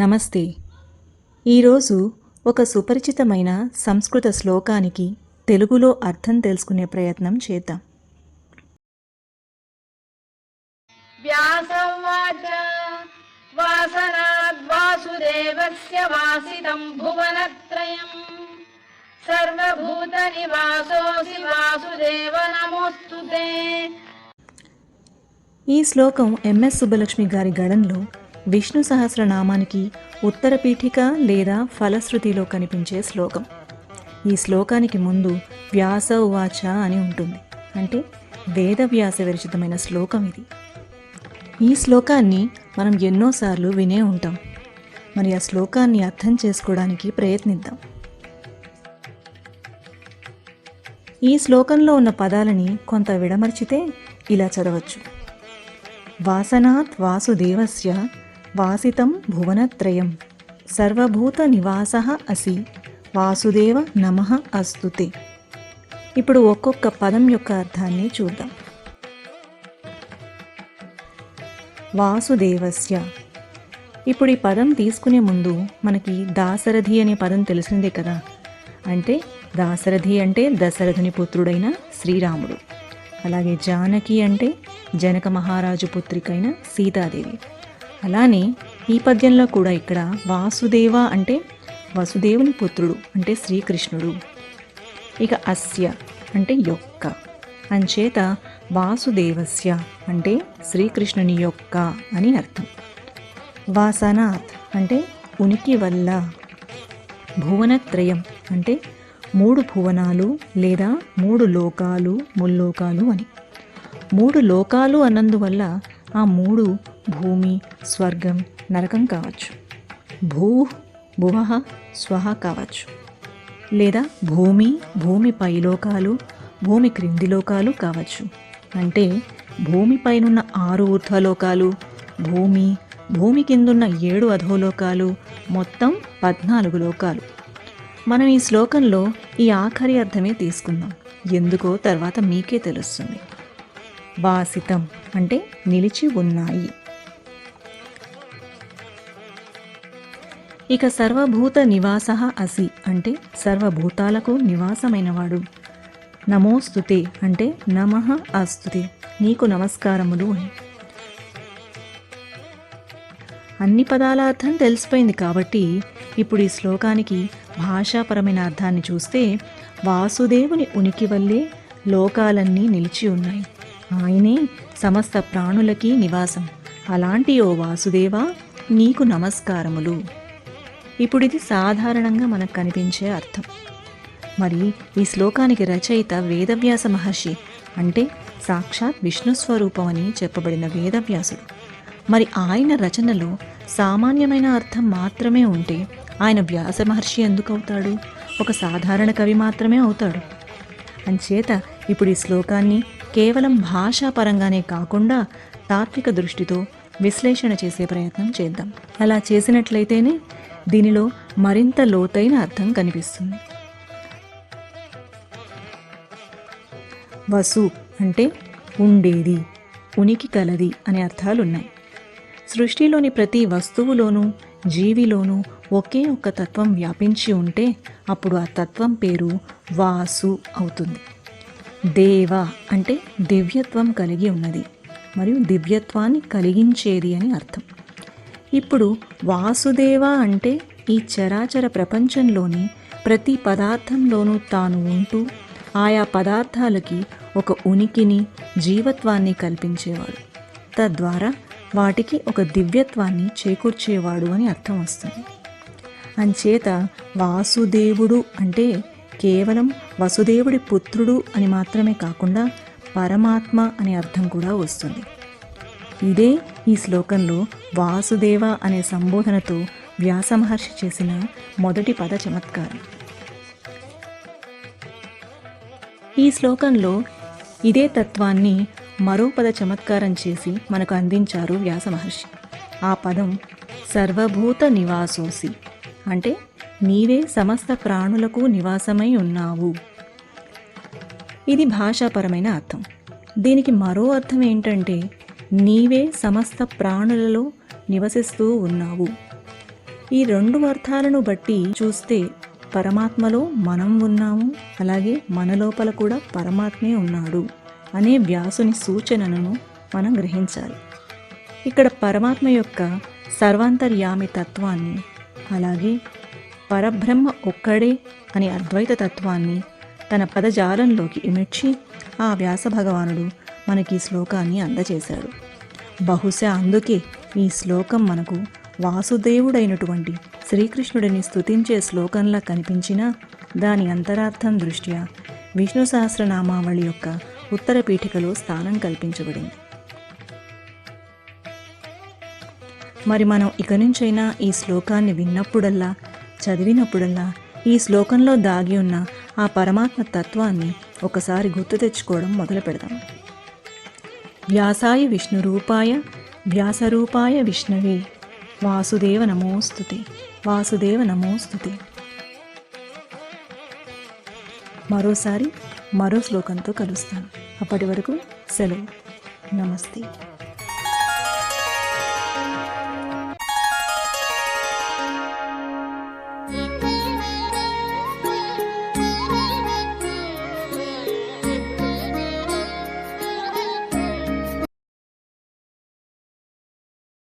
నమస్తే. ఈరోజు ఒక సుపరిచితమైన సంస్కృత శ్లోకానికి తెలుగులో అర్థం తెలుసుకునే ప్రయత్నం చేద్దాం. సర్వభూత వాసుదేవ ఈ శ్లోకం ఎంఎస్ సుబ్బలక్ష్మి గారి గడంలో విష్ణు సహస్రనామానికి ఉత్తర పీఠిక లేదా ఫలశ్రుతిలో కనిపించే శ్లోకం. ఈ శ్లోకానికి ముందు వ్యాస ఉవాచ అని ఉంటుంది. అంటే వేదవ్యాస విరచితమైన శ్లోకం ఇది. ఈ శ్లోకాన్ని మనం ఎన్నోసార్లు వినే ఉంటాం. మరి ఆ శ్లోకాన్ని అర్థం చేసుకోవడానికి ప్రయత్నిద్దాం. ఈ శ్లోకంలో ఉన్న పదాలని కొంత విడమర్చితే ఇలా చదవచ్చు. వాసనాత్ వాసుదేవస్య వాసితం భువనత్రయం. సర్వభూత నివాస అసి. వాసుదేవ నమ అస్తుతే. ఇప్పుడు ఒక్కొక్క పదం యొక్క అర్థాన్ని చూద్దాం. వాసుదేవస్య. ఇప్పుడు ఈ పదం తీసుకునే ముందు మనకి దాశరథి అనే పదం తెలిసిందే కదా. అంటే దాశరథి అంటే దశరథుని పుత్రుడైన శ్రీరాముడు. అలాగే జానకి అంటే జనక మహారాజు పుత్రికైన సీతాదేవి. అలానే ఈ పద్యంలో కూడా ఇక్కడ వాసుదేవ అంటే వసుదేవుని పుత్రుడు అంటే శ్రీకృష్ణుడు. ఇక అస్య అంటే యొక్క. అంచేత వాసుదేవస్య అంటే శ్రీకృష్ణుని యొక్క అని అర్థం. వాసనాత్ అంటే ఉనికి వల్ల భువనత్రయం అంటే మూడు భువనాలు లేదా మూడు లోకాలు ముల్లోకాలు అని. మూడు లోకాలు అన్నందువల్ల ఆ మూడు భూమి స్వర్గం నరకం కావచ్చు. భూ భువ స్వహ కావచ్చు. లేదా భూమి భూమి పై లోకాలు భూమి క్రింది లోకాలు కావచ్చు. అంటే భూమిపైనున్న ఆరు ఊర్ధ్వలోకాలు భూమి భూమి కిందున్న ఏడు అధోలోకాలు మొత్తం పద్నాలుగు లోకాలు. మనం ఈ శ్లోకంలో ఈ ఆఖరి అర్థమే తీసుకుందాం. ఎందుకో తర్వాత మీకే తెలుస్తుంది. వాసితం అంటే నిలిచి ఉన్నాయి. ఇక సర్వభూత నివాస అసి అంటే సర్వభూతాలకు నివాసమైనవాడు. నమోస్తుతే అంటే నమః అస్తుతే నీకు నమస్కారములు అని. అన్ని పదాల అర్థం తెలిసిపోయింది కాబట్టి ఇప్పుడు ఈ శ్లోకానికి భాషాపరమైన అర్థాన్ని చూస్తే వాసుదేవుని ఉనికి వల్లే లోకాలన్నీ నిలిచి ఉన్నాయి. ఆయనే సమస్త ప్రాణులకి నివాసం. అలాంటి ఓ వాసుదేవా నీకు నమస్కారములు. ఇప్పుడు ఇది సాధారణంగా మనకు కనిపించే అర్థం. మరి ఈ శ్లోకానికి రచయిత వేదవ్యాస మహర్షి అంటే సాక్షాత్ విష్ణు స్వరూపం అని చెప్పబడిన వేదవ్యాసుడు. మరి ఆయన రచనలో సామాన్యమైన అర్థం మాత్రమే ఉంటే ఆయన వ్యాస మహర్షి ఎందుకు అవుతాడు? ఒక సాధారణ కవి మాత్రమే అవుతాడు. అంచేత ఇప్పుడు ఈ శ్లోకాన్ని కేవలం భాషాపరంగానే కాకుండా తాత్విక దృష్టితో విశ్లేషణ చేసే ప్రయత్నం చేద్దాం. అలా చేసినట్లయితేనే దీనిలో మరింత లోతైన అర్థం కనిపిస్తుంది. వసు అంటే ఉండేది ఉనికి కలది అనే అర్థాలున్నాయి. సృష్టిలోని ప్రతి వస్తువులోనూ జీవిలోనూ ఒకే ఒక్క తత్వం వ్యాపించి ఉంటే అప్పుడు ఆ తత్వం పేరు వాసు అవుతుంది. దేవ అంటే దివ్యత్వం కలిగి ఉన్నది మరియు దివ్యత్వాన్ని కలిగించేది అని అర్థం. ఇప్పుడు వాసుదేవ అంటే ఈ చరాచర ప్రపంచంలోని ప్రతి పదార్థంలోనూ తాను ఉంటూ ఆయా పదార్థాలకి ఒక ఉనికిని జీవత్వాన్ని కల్పించేవాడు. తద్వారా వాటికి ఒక దివ్యత్వాన్ని చేకూర్చేవాడు అని అర్థం వస్తుంది. అంచేత వాసుదేవుడు అంటే కేవలం వసుదేవుడి పుత్రుడు అని మాత్రమే కాకుండా పరమాత్మ అనే అర్థం కూడా వస్తుంది. ఇదే ఈ శ్లోకంలో వాసుదేవ అనే సంబోధనతో వ్యాస మహర్షి చేసిన మొదటి పద చమత్కారం. ఈ శ్లోకంలో ఇదే తత్వాన్ని మరో పద చమత్కారం చేసి మనకు అందించారు వ్యాస మహర్షి. ఆ పదం సర్వభూత నివాసోసి అంటే నీవే సమస్త ప్రాణులకు నివాసమై ఉన్నావు. ఇది భాషాపరమైన అర్థం. దీనికి మరో అర్థం ఏంటంటే నీవే సమస్త ప్రాణులలో నివసిస్తూ ఉన్నావు. ఈ రెండు అర్థాలను బట్టి చూస్తే పరమాత్మలో మనం ఉన్నాము అలాగే మన లోపల కూడా పరమాత్మే ఉన్నాడు అనే వ్యాసుని సూచనను మనం గ్రహించాలి. ఇక్కడ పరమాత్మ యొక్క సర్వాంతర్యామి తత్వాన్ని అలాగే పరబ్రహ్మ ఒక్కడే అని అద్వైత తత్వాన్ని తన పదజాలంలోకి ఇమిడ్చి ఆ వ్యాస భగవానుడు మనకి ఈ శ్లోకాన్ని అందజేశాడు బహుశా అందుకే ఈ శ్లోకం మనకు వాసుదేవుడైనటువంటి శ్రీకృష్ణుడిని స్తుతించే శ్లోకంలా కనిపించినా దాని అంతరార్థం దృష్ట్యా విష్ణు సహస్రనామావళి యొక్క ఉత్తర పీఠికలో స్థానం కల్పించబడింది. మరి మనం ఇక నుంచైనా ఈ శ్లోకాన్ని విన్నప్పుడల్లా చదివినప్పుడల్లా ఈ శ్లోకంలో దాగి ఉన్న ఆ పరమాత్మ తత్వాన్ని ఒకసారి గుర్తు తెచ్చుకోవడం మొదలు పెడదాం వ్యాసాయ విష్ణురూపాయ వ్యాసరూపాయ విష్ణవే. వాసుదేవ నమోస్తుతే వాసుదేవ నమోస్తుతే. మరోసారి మరో శ్లోకంతో కలుస్తాను. అప్పటి వరకు సెలవు. నమస్తే.